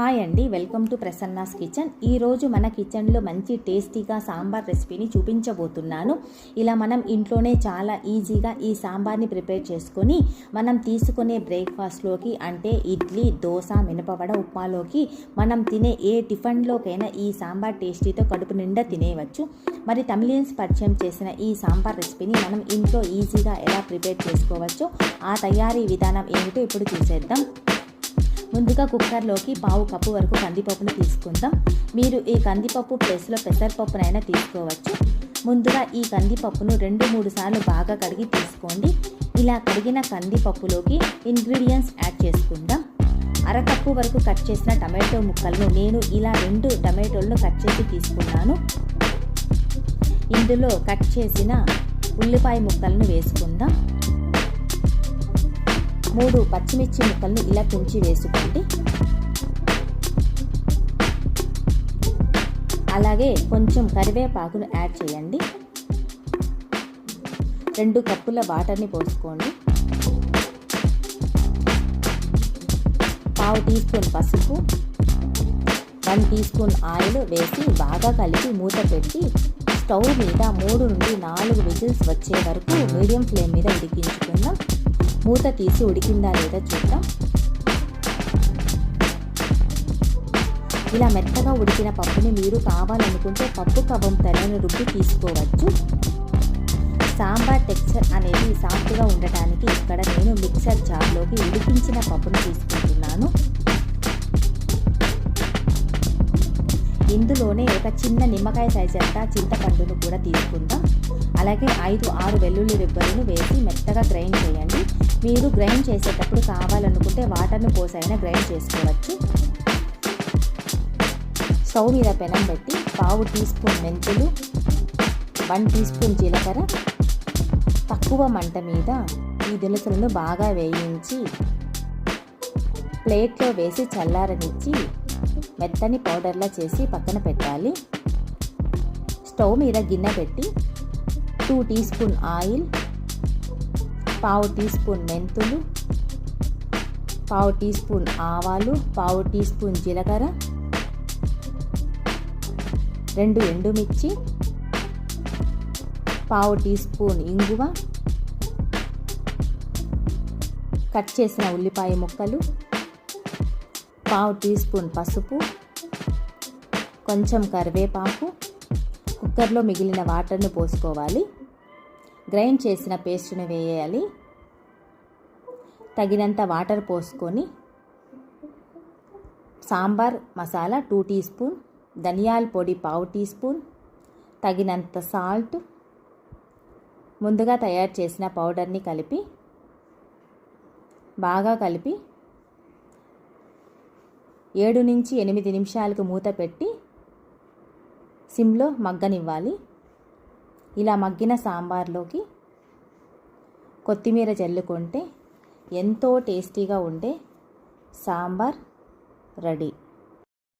Hi అండి welcome to Prasanna's kitchen. ఈరోజు మన కిచెన్లో మంచి టేస్టీగా సాంబార్ రెసిపీని చూపించబోతున్నాను. ఇలా మనం ఇంట్లోనే చాలా ఈజీగా ఈ సాంబార్ని ప్రిపేర్ చేసుకొని మనం తీసుకునే బ్రేక్ఫాస్ట్లోకి అంటే ఇడ్లీ దోశ మినపవడ ఉప్మాలోకి మనం తినే ఏ టిఫిన్లోకైనా ఈ సాంబార్ టేస్టీతో కడుపు నిండా తినేయవచ్చు. మరి తమిళియన్స్ పరిచయం చేసిన ఈ సాంబార్ రెసిపీని మనం ఇంట్లో ఈజీగా ఎలా ప్రిపేర్ చేసుకోవచ్చో ఆ తయారీ విధానం ఏమిటో ఇప్పుడు చూసేద్దాం. ముందుగా కుక్కర్లోకి పావు కప్పు వరకు కందిపప్పును తీసుకుందాం. మీరు ఈ కందిపప్పు ప్లేస్లో పెసరపప్పునైనా తీసుకోవచ్చు. ముందుగా ఈ కందిపప్పును రెండు మూడు సార్లు బాగా కడిగి తీసుకోండి. ఇలా కడిగిన కందిపప్పులోకి ఇంగ్రీడియంట్స్ యాడ్ చేసుకుందాం. అరకప్పు వరకు కట్ చేసిన టమాటో ముక్కలను నేను ఇలా రెండు టమాటోలను కట్ చేసి తీసుకున్నాను. ఇందులో కట్ చేసిన ఉల్లిపాయ ముక్కలను వేసుకుందాం. మూడు పచ్చిమిర్చి ముక్కలను ఇలా తుంచి వేసుకోండి. అలాగే కొంచెం కరివేపాకును యాడ్ చేయండి. రెండు కప్పుల వాటర్ని పోసుకోండి. పావు టీ స్పూన్ పసుపు వన్ టీ స్పూన్ ఆయిల్ వేసి బాగా కలిపి మూత పెట్టి స్టవ్ మీద మూడు నుండి నాలుగు విజిల్స్ వచ్చే వరకు మీడియం ఫ్లేమ్ మీద ఉడికించుకుందాం. మూత తీసి ఉడికిందా లేదా చూద్దాం. ఇలా మెత్తగా ఉడికిన పప్పుని మీరు కావాలనుకుంటే పప్పు కవం తెల్లని రుబ్బి తీసుకోవచ్చు. సాంబార్ టెక్స్చర్ అనేది సాఫ్ట్గా ఉండటానికి ఇక్కడ నేను మిక్సర్ జార్లోకి ఉడికించిన పప్పును తీసుకుంటున్నాను. ఇందులోనే ఒక చిన్న నిమ్మకాయ సైజ్ అంతా చింతపండును కూడా తీసుకుందాం. అలాగే ఐదు ఆరు వెల్లుల్లి రిబ్బలను వేసి మెత్తగా గ్రైండ్ చేయండి. మీరు గ్రైండ్ చేసేటప్పుడు కావాలనుకుంటే వాటర్ను పోసైనా గ్రైండ్ చేసుకోవచ్చు. స్టవ్ మీద పెనం పెట్టి పావు టీ స్పూన్ మెంతులు వన్ టీ స్పూన్ జీలకర్ర తక్కువ మంట మీద ఈ దినుసులను బాగా వేయించి ప్లేట్లో వేసి చల్లారనిచ్చి మెత్తని పౌడర్లా చేసి పక్కన పెట్టాలి. స్టవ్ మీద గిన్నె పెట్టి టూ టీ స్పూన్ ఆయిల్ పావు టీ స్పూన్ మెంతులు పావు టీ స్పూన్ ఆవాలు పావు టీ స్పూన్ జీలకర్ర రెండు ఎండుమిర్చి పావు టీ స్పూన్ ఇంగువ కట్ చేసిన ఉల్లిపాయ ముక్కలు పావు టీ స్పూన్ పసుపు కొంచెం కరివేపాకు కుక్కర్లో మిగిలిన వాటర్ను పోసుకోవాలి. గ్రైండ్ చేసిన పేస్ట్ని వేయాలి. తగినంత వాటర్ పోసుకొని sambar masala two teaspoon ధనియాల పొడి పావు టీ స్పూన్ తగినంత సాల్ట్ ముందుగా తయారు చేసిన పౌడర్ని కలిపి బాగా కలిపి ఏడు నుంచి ఎనిమిది నిమిషాలకు మూత పెట్టి సిమ్లో మగ్గనివ్వాలి. ఇలా మగ్గిన సాంబార్లోకి కొత్తిమీర చల్లుకుంటే ఎంతో టేస్టీగా ఉండే సాంబార్ రెడీ.